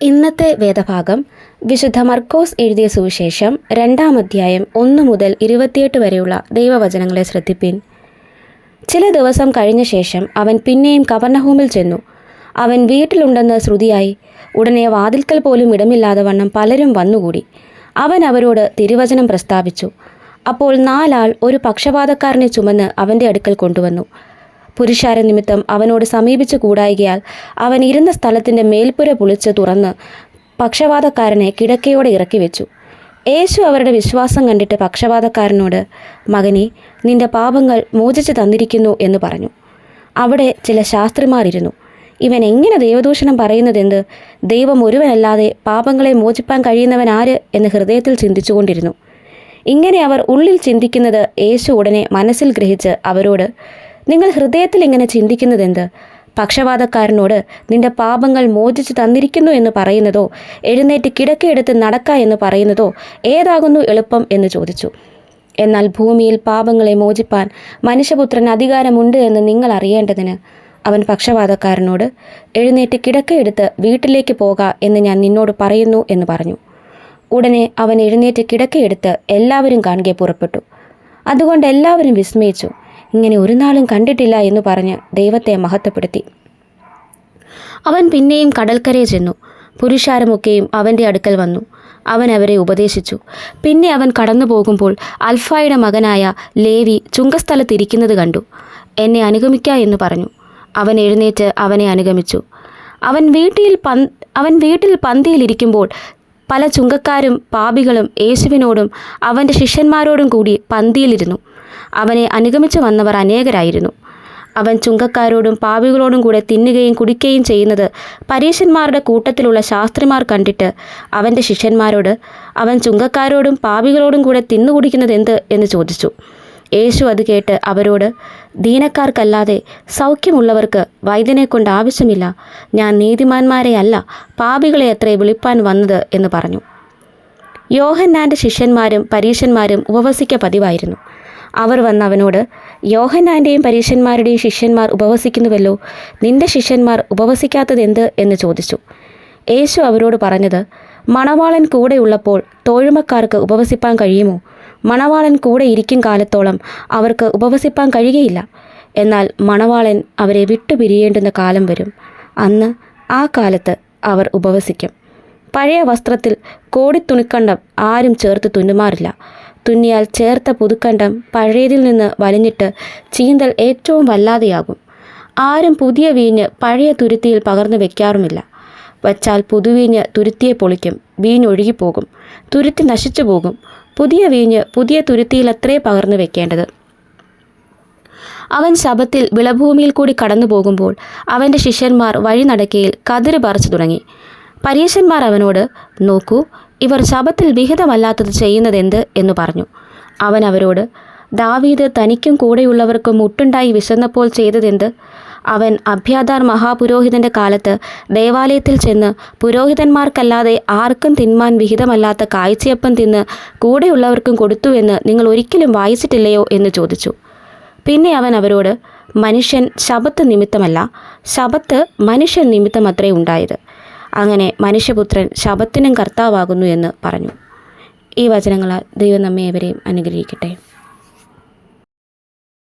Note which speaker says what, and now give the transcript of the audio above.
Speaker 1: ഇന്നത്തെ വേദഭാഗം വിശുദ്ധ മർക്കോസ് എഴുതിയ സുവിശേഷം രണ്ടാം അധ്യായം ഒന്ന് മുതൽ ഇരുപത്തിയെട്ട് വരെയുള്ള ദൈവവചനങ്ങളെ ശ്രദ്ധിപ്പിൻ. ചില ദിവസം കഴിഞ്ഞ ശേഷം അവൻ പിന്നെയും കവർണഹൂമിൽ ചെന്നു. അവൻ വീട്ടിലുണ്ടെന്ന് ശ്രുതിയായി ഉടനെ വാതിൽക്കൽ പോലും ഇടമില്ലാതെ വണ്ണം പലരും വന്നുകൂടി. അവൻ അവരോട് തിരുവചനം പ്രസ്താവിച്ചു. അപ്പോൾ നാലാൾ ഒരു പക്ഷപാതക്കാരനെ ചുമന്ന് അവന്റെ അടുക്കൽ കൊണ്ടുവന്നു. പുരുഷാര നിമിത്തം അവനോട് സമീപിച്ചു കൂടായികയാൽ അവൻ ഇരുന്ന സ്ഥലത്തിന്റെ മേൽപ്പുര പൊളിച്ച് തുറന്ന് പക്ഷപാതക്കാരനെ കിടക്കയോടെ ഇറക്കി വെച്ചു. യേശു അവരുടെ വിശ്വാസം കണ്ടിട്ട് പക്ഷപാതക്കാരനോട് മകനെ നിന്റെ പാപങ്ങൾ മോചിച്ചു തന്നിരിക്കുന്നു എന്ന് പറഞ്ഞു. അവിടെ ചില ശാസ്ത്രിമാരിരുന്നു ഇവൻ എങ്ങനെ ദൈവദൂഷണം പറയുന്നതെന്ത്? ദൈവം ഒരുവനല്ലാതെ പാപങ്ങളെ മോചിപ്പാൻ കഴിയുന്നവൻ ആര്? എന്ന് ഹൃദയത്തിൽ ചിന്തിച്ചുകൊണ്ടിരുന്നു ഇങ്ങനെ അവർ ഉള്ളിൽ ചിന്തിക്കുന്നത് യേശു ഉടനെ മനസ്സിൽ ഗ്രഹിച്ച് അവരോട് നിങ്ങൾ ഹൃദയത്തിൽ ഇങ്ങനെ ചിന്തിക്കുന്നതെന്ത്? പക്ഷപാതക്കാരനോട് നിന്റെ പാപങ്ങൾ മോചിച്ചു തന്നിരിക്കുന്നു എന്ന് പറയുന്നതോ എഴുന്നേറ്റ് കിടക്കയെടുത്ത് നടക്ക എന്ന് പറയുന്നതോ ഏതാകുന്നു എളുപ്പം? എന്ന് ചോദിച്ചു. എന്നാൽ ഭൂമിയിൽ പാപങ്ങളെ മോചിപ്പാൻ മനുഷ്യപുത്രൻ അധികാരമുണ്ട് എന്ന് നിങ്ങൾ അറിയേണ്ടതിന്? അവൻ പക്ഷപാതക്കാരനോട് എഴുന്നേറ്റ് കിടക്കയെടുത്ത് വീട്ടിലേക്ക് പോക എന്ന് ഞാൻ നിന്നോട് പറയുന്നു എന്ന് പറഞ്ഞു. ഉടനെ അവൻ എഴുന്നേറ്റ് കിടക്കയെടുത്ത് എല്ലാവരും കാണുകെ പുറപ്പെട്ടു. അതുകൊണ്ട് എല്ലാവരും വിസ്മയിച്ചു. ഇങ്ങനെ ഒരു നാളും കണ്ടിട്ടില്ല എന്ന് പറഞ്ഞ് ദൈവത്തെ മഹത്വപ്പെടുത്തി. അവൻ പിന്നെയും കടൽക്കരയിൽ ചെന്നു. പുരുഷാരമൊക്കെയും അവന്റെ അടുക്കൽ വന്നു. അവൻ അവരെ ഉപദേശിച്ചു. പിന്നെ അവൻ കടന്നു പോകുമ്പോൾ അൽഫായുടെ മകനായ ലേവി ചുങ്കസ്ഥലത്തിരിക്കുന്നത് കണ്ടു. എന്നെ അനുഗമിക്ക എന്ന് പറഞ്ഞു. അവൻ എഴുന്നേറ്റ് അവനെ അനുഗമിച്ചു. അവൻ വീട്ടിൽ പന് അവൻ വീട്ടിൽ പന്തിയിലിരിക്കുമ്പോൾ പല ചുങ്കക്കാരും പാപികളും യേശുവിനോടും അവന്റെ ശിഷ്യന്മാരോടും കൂടി പന്തിയിലിരുന്നു അവനെ അനുഗമിച്ചു വന്നവർ അനേകരായിരുന്നു. അവൻ ചുങ്കക്കാരോടും പാപികളോടും കൂടെ തിന്നുകയും കുടിക്കുകയും ചെയ്യുന്നത് പരീശന്മാരുടെ കൂട്ടത്തിലുള്ള ശാസ്ത്രിമാർ കണ്ടിട്ട് അവന്റെ ശിഷ്യന്മാരോട് അവൻ ചുങ്കക്കാരോടും പാപികളോടും കൂടെ തിന്നുകുടിക്കുന്നത് എന്ത്? എന്ന് ചോദിച്ചു. യേശു അത് കേട്ട് അവരോട് ദീനക്കാർക്കല്ലാതെ സൗഖ്യമുള്ളവർക്ക് വൈദ്യനെ കൊണ്ട് ആവശ്യമില്ല. ഞാൻ നീതിമാന്മാരെ അല്ല പാപികളെ അത്രേ വിളിപ്പാൻ വന്നത് എന്ന് പറഞ്ഞു. യോഹന്നാന്റെ ശിഷ്യന്മാരും പരീശന്മാരും ഉപവസിക്ക പതിവായിരുന്നു. അവർ വന്ന് അവനോട് യോഹന്നാന്റെയും പരീശന്മാരുടെയും ശിഷ്യന്മാർ ഉപവസിക്കുന്നുവല്ലോ നിന്റെ ശിഷ്യന്മാർ ഉപവസിക്കാത്തത് എന്ത്? എന്ന് ചോദിച്ചു. യേശു അവരോട് പറഞ്ഞത് മണവാളൻ കൂടെയുള്ളപ്പോൾ തോഴുമക്കാർക്ക് ഉപവസിപ്പാൻ കഴിയുമോ? മണവാളൻ കൂടെ ഇരിക്കും കാലത്തോളം അവർക്ക് ഉപവസിപ്പാൻ കഴിയുകയില്ല. എന്നാൽ മണവാളൻ അവരെ വിട്ടുപിരിയേണ്ടുന്ന കാലം വരും. അന്ന് ആ കാലത്ത് അവർ ഉപവസിക്കും. പഴയ വസ്ത്രത്തിൽ കോടിത്തുണിക്കണ്ടം ആരും ചേർത്ത് തുന്നുമാറില്ല. തുന്നിയാൽ ചേർത്ത പുതുക്കണ്ടം പഴയതിൽ നിന്ന് വലിഞ്ഞിട്ട് ചീന്തൽ ഏറ്റവും വല്ലാതെയാകും. ആരും പുതിയ വീഞ്ഞ് പഴയ തുരുത്തിയിൽ പകർന്നു വെക്കാറുമില്ല. വച്ചാൽ പുതുവീഞ്ഞ് തുരുത്തിയെ പൊളിക്കും വീഞ്ഞൊഴുകിപ്പോകും തുരുത്തി നശിച്ചു പോകും. പുതിയ വീഞ്ഞ് പുതിയ തുരുത്തിയിൽ അത്രേ പകർന്നു വെക്കേണ്ടത്. അവൻ ശബത്തിൽ വിളഭൂമിയിൽ കൂടി കടന്നു പോകുമ്പോൾ അവന്റെ ശിഷ്യന്മാർ വഴി നടക്കയിൽ കതിര് പറിച്ചു തുടങ്ങി. പരീശന്മാർ അവനോട് നോക്കൂ ഇവർ ശബത്തിൽ വിഹിതമല്ലാത്തത് ചെയ്യുന്നതെന്ത് എന്ന് പറഞ്ഞു. അവൻ അവരോട് ദാവീദ് തനിക്കും കൂടെയുള്ളവർക്കും മുട്ടുണ്ടായി വിശന്നപ്പോൾ ചെയ്തതെന്ത്? അവൻ അഭ്യാദാർ മഹാപുരോഹിതന്റെ കാലത്ത് ദേവാലയത്തിൽ ചെന്ന് പുരോഹിതന്മാർക്കല്ലാതെ ആർക്കും തിന്മാൻ വിഹിതമല്ലാത്ത കാഴ്ചയപ്പം തിന്ന് കൂടെയുള്ളവർക്കും കൊടുത്തുവെന്ന് നിങ്ങൾ ഒരിക്കലും വായിച്ചിട്ടില്ലയോ എന്ന് ചോദിച്ചു. പിന്നെ അവൻ അവരോട് മനുഷ്യൻ ശബത്ത് നിമിത്തമല്ല. ശബത്ത് മനുഷ്യൻ നിമിത്തമത്രേ ഉണ്ടായത്. അങ്ങനെ മനുഷ്യപുത്രൻ ശബത്തിനും കർത്താവാകുന്നു എന്ന് പറഞ്ഞു. ഈ വചനങ്ങളാൽ ദൈവം നമ്മെ ഏവരെയും അനുഗ്രഹിക്കട്ടെ.